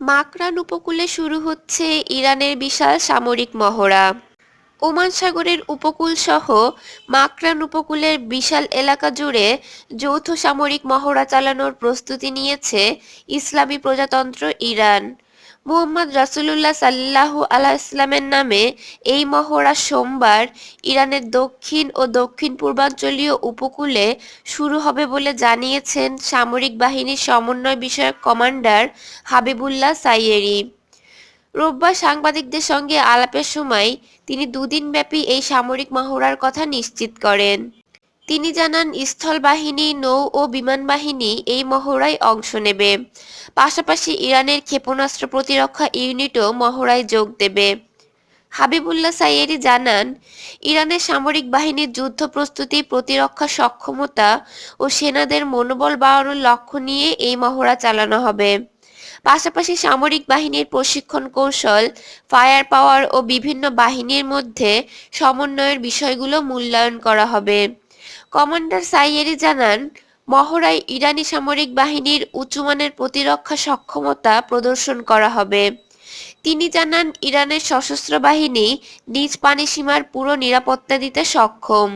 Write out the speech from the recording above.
মাকরান উপকূলে শুরু হচ্ছে ইরানের বিশাল সামরিক মহড়া। ওমান সাগরের উপকূল সহ মাকরান উপকূলের বিশাল এলাকা জুড়ে যৌথ সামরিক মহড়া চালানোর প্রস্তুতি নিয়েছে ইসলামী প্রজাতন্ত্র ইরান। মুহাম্মদ রাসুলুল্লাহ সাল্লাহু আলাহ ইসলামের নামে এই মহড়া সোমবার ইরানের দক্ষিণ ও দক্ষিণ পূর্বাঞ্চলীয় উপকূলে শুরু হবে বলে জানিয়েছেন সামরিক বাহিনীর সমন্বয় বিষয়ক কমান্ডার হাবিবুল্লাহ সাইয়েরি। রোববার সাংবাদিকদের সঙ্গে আলাপের সময় তিনি দুদিনব্যাপী এই সামরিক মহড়ার কথা নিশ্চিত করেন। তিনি জানান স্থল বাহিনী নৌ ও বিমান বাহিনী এই মহড়ায় অংশ নেবে। পাশাপাশি ইরানের ক্ষেপণাস্ত্র প্রতিরক্ষা ইউনিটও মহড়ায় যোগ দেবে। হাবিবুল্লাহ সাইয়েরি জানান, ইরানের সামরিক বাহিনীর যুদ্ধ প্রস্তুতি, প্রতিরক্ষা সক্ষমতা ও সেনাদের মনোবল বাড়ানোর লক্ষ্য নিয়ে এই মহড়া চালানো হবে। পাশাপাশি সামরিক বাহিনীর প্রশিক্ষণ কৌশল, ফায়ার পাওয়ার ও বিভিন্ন বাহিনীর মধ্যে সমন্বয়ের বিষয়গুলো মূল্যায়ন করা হবে। কমান্ডার সাইয়েরি জানান, মহড়ায় ইরানি সামরিক বাহিনীর উঁচুমানের প্রতিরক্ষা সক্ষমতা প্রদর্শন করা হবে। তিনি জানান, ইরানের সশস্ত্র বাহিনী নিজ পানি সীমার পুরো নিরাপত্তা দিতে সক্ষম।